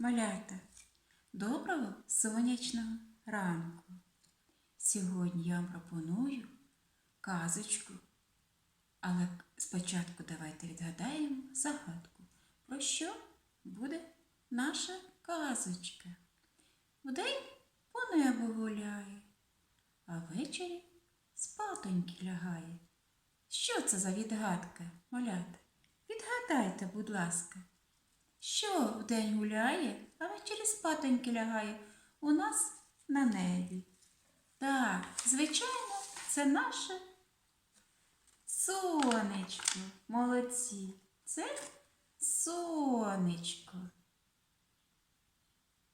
Малята, доброго сонячного ранку. Сьогодні я вам пропоную казочку, але спочатку давайте відгадаємо загадку. Про що буде наша казочка? Вдень по небу гуляє, а ввечері спатоньки лягає. Що це за відгадка, малята? Відгадайте, будь ласка. Що вдень гуляє, а ввечері спатоньки лягає у нас на небі. Так, звичайно, це наше сонечко. Молодці. Це сонечко.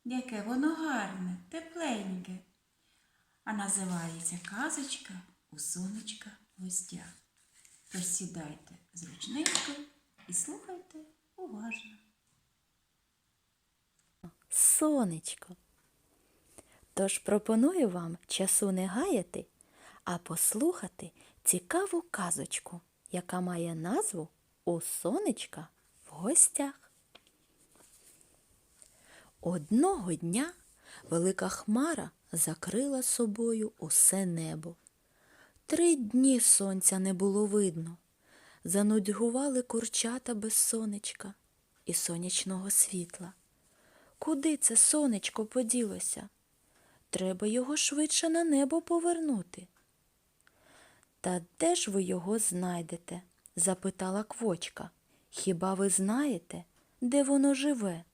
Яке воно гарне, тепленьке. А називається казочка у сонечка в гостях. Тож сідайте зручненько і слухайте уважно. Сонечко. Тож пропоную вам часу не гаяти, а послухати цікаву казочку, яка має назву У сонечка в гостях. Одного дня велика хмара закрила собою усе небо. Три дні сонця не було видно. Занудьгували курчата без сонечка і сонячного світла. Куди це сонечко поділося? Треба його швидше на небо повернути. Та де ж ви його знайдете? запитала квочка. Хіба ви знаєте, де воно живе?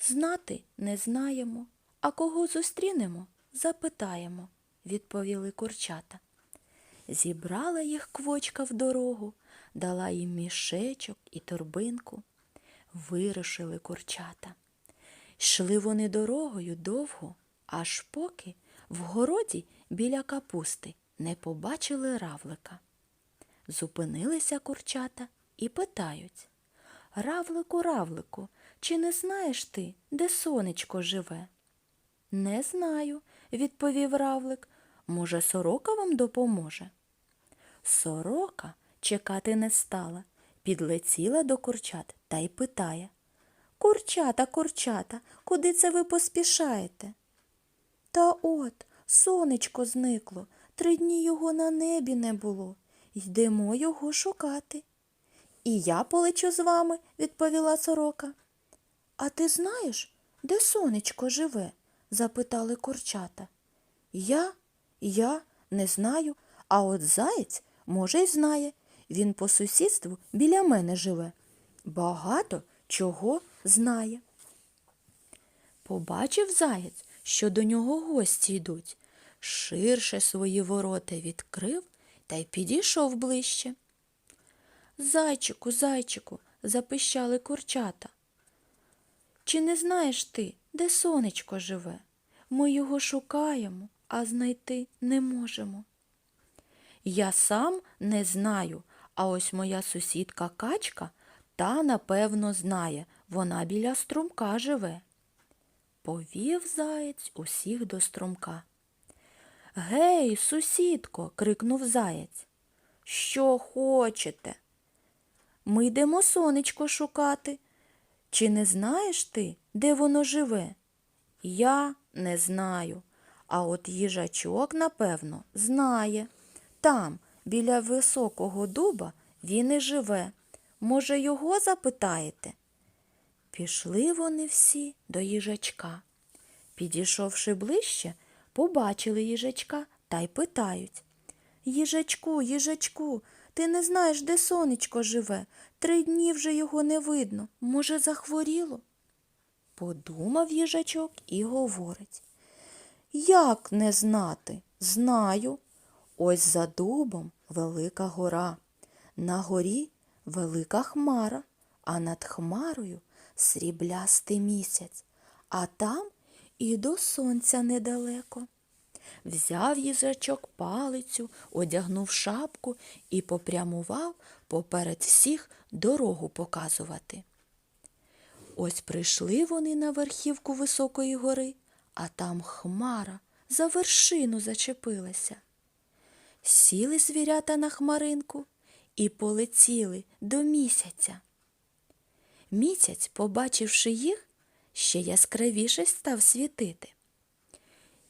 Знати не знаємо, а кого зустрінемо, запитаємо, відповіли курчата. Зібрала їх квочка в дорогу, дала їм мішечок і торбинку. Вирушили курчата. Йшли вони дорогою довго, аж поки в городі біля капусти не побачили равлика. Зупинилися курчата і питають Равлику, равлику, чи не знаєш ти, де сонечко живе? Не знаю, відповів равлик. Може, сорока вам допоможе? Сорока чекати не стала, підлетіла до курчат та й питає Курчата, курчата, куди це ви поспішаєте? Та от, сонечко зникло, три дні його на небі не було. Йдемо його шукати. І я полечу з вами, відповіла сорока. А ти знаєш, де сонечко живе? запитали курчата. Я, я не знаю, а от заєць, може, й знає. Він по сусідству біля мене живе. Багато чого знає. Побачив заєць, що до нього гості йдуть. Ширше свої ворота відкрив та й підійшов ближче. Зайчику, зайчику, запищали курчата. Чи не знаєш ти, де сонечко живе? Ми його шукаємо, а знайти не можемо. Я сам не знаю, а ось моя сусідка качка та, напевно, знає, вона біля струмка живе. Повів заєць усіх до струмка. Гей, сусідко, крикнув заєць. Що хочете? Ми йдемо сонечко шукати. Чи не знаєш ти, де воно живе? Я не знаю, а от їжачок, напевно, знає. Там, біля високого дуба, він і живе. Може, його запитаєте? Пішли вони всі до їжачка. Підійшовши ближче, побачили їжачка та й питають. Їжачку, їжачку, ти не знаєш, де сонечко живе. Три дні вже його не видно. Може, захворіло? Подумав їжачок і говорить. Як не знати? Знаю. Ось за дубом велика гора. На горі велика хмара, а над хмарою сріблястий місяць, а там і до сонця недалеко. Взяв їжачок палицю, одягнув шапку і попрямував поперед всіх дорогу показувати. Ось прийшли вони на верхівку високої гори, а там хмара за вершину зачепилася. Сіли звірята на хмаринку і полетіли до місяця. Місяць, побачивши їх, ще яскравіше став світити.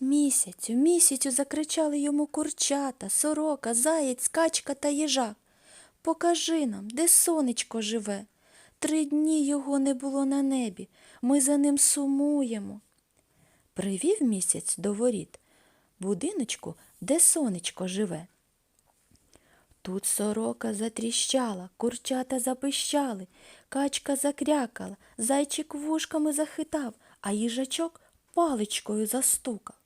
Місяцю, місяцю закричали йому курчата, сорока, заєць, качка та їжак. Покажи нам, де сонечко живе. Три дні його не було на небі. Ми за ним сумуємо. Привів місяць до воріт, будиночку, де сонечко живе. Тут сорока затріщала, курчата запищали, качка закрякала, зайчик вушками захитав, а їжачок паличкою застукав.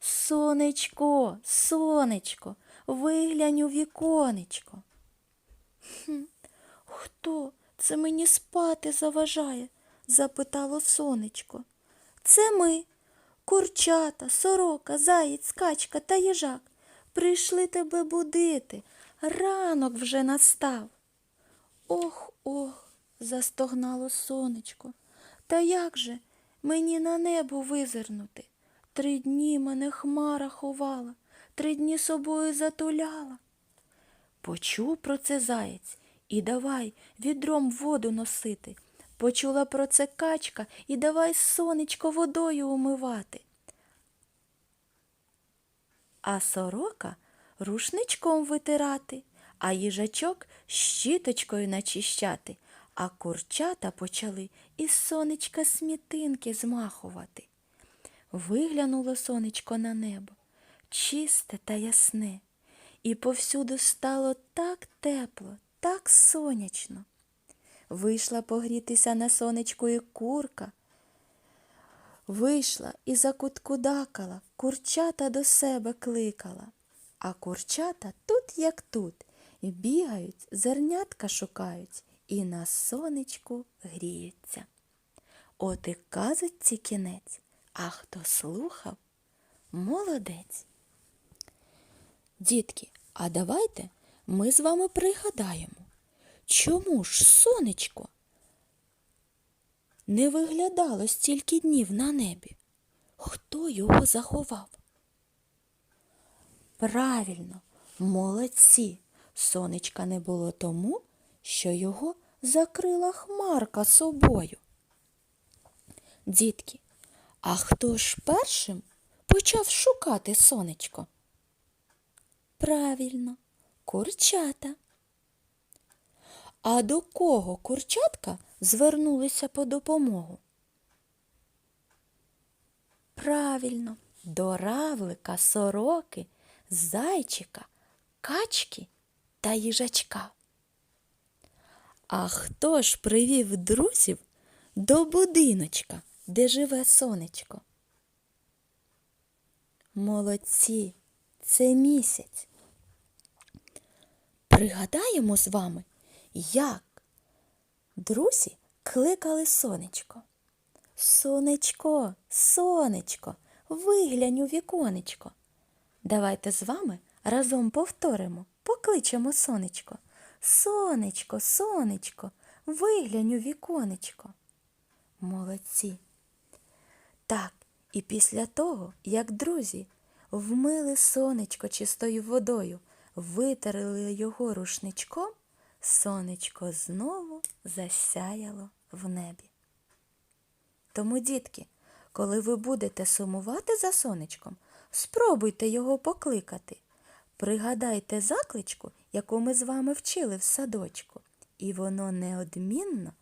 Сонечко, сонечко, виглянь у віконечко. Хм, хто це мені спати заважає? запитало сонечко. Це ми, курчата, сорока, заєць, качка та їжак. Прийшли тебе будити. Ранок вже настав. Ох, ох, застогнало сонечко. Та як же мені на небо визирнути? Три дні мене хмара ховала, три дні собою затуляла. Почув про це заєць і давай відром воду носити. Почула про це качка і давай сонечко водою умивати. А сорока рушничком витирати, а їжачок щіточкою начищати, а курчата почали із сонечка смітинки змахувати. Виглянуло сонечко на небо, чисте та ясне, і повсюду стало так тепло, так сонячно. Вийшла погрітися на сонечку і курка. Вийшла і закуткудакала, курчата до себе кликала. А курчата тут, як тут, бігають, зернятка шукають і на сонечку гріються. От і казочці кінець, а хто слухав, молодець. Дітки, а давайте ми з вами пригадаємо, чому ж сонечко не виглядало стільки днів на небі? Хто його заховав? Правильно, молодці. Сонечка не було тому, що його закрила хмарка собою. Дітки, а хто ж першим почав шукати сонечко? Правильно, курчата. А до кого курчатка звернулися по допомогу? Правильно, до равлика, сороки, зайчика, качки та їжачка. А хто ж привів друзів до будиночка, де живе сонечко? Молодці, це місяць. Пригадаємо з вами, як друзі кликали сонечко. Сонечко, сонечко, виглянь у віконечко. Давайте з вами разом повторимо, покличемо сонечко. Сонечко, сонечко, виглянь у віконечко. Молодці. Так, і після того, як друзі вмили сонечко чистою водою, витерли його рушничком, сонечко знову засяяло в небі. Тому, дітки, коли ви будете сумувати за сонечком, спробуйте його покликати. Пригадайте закличку, яку ми з вами вчили в садочку, і воно неодмінно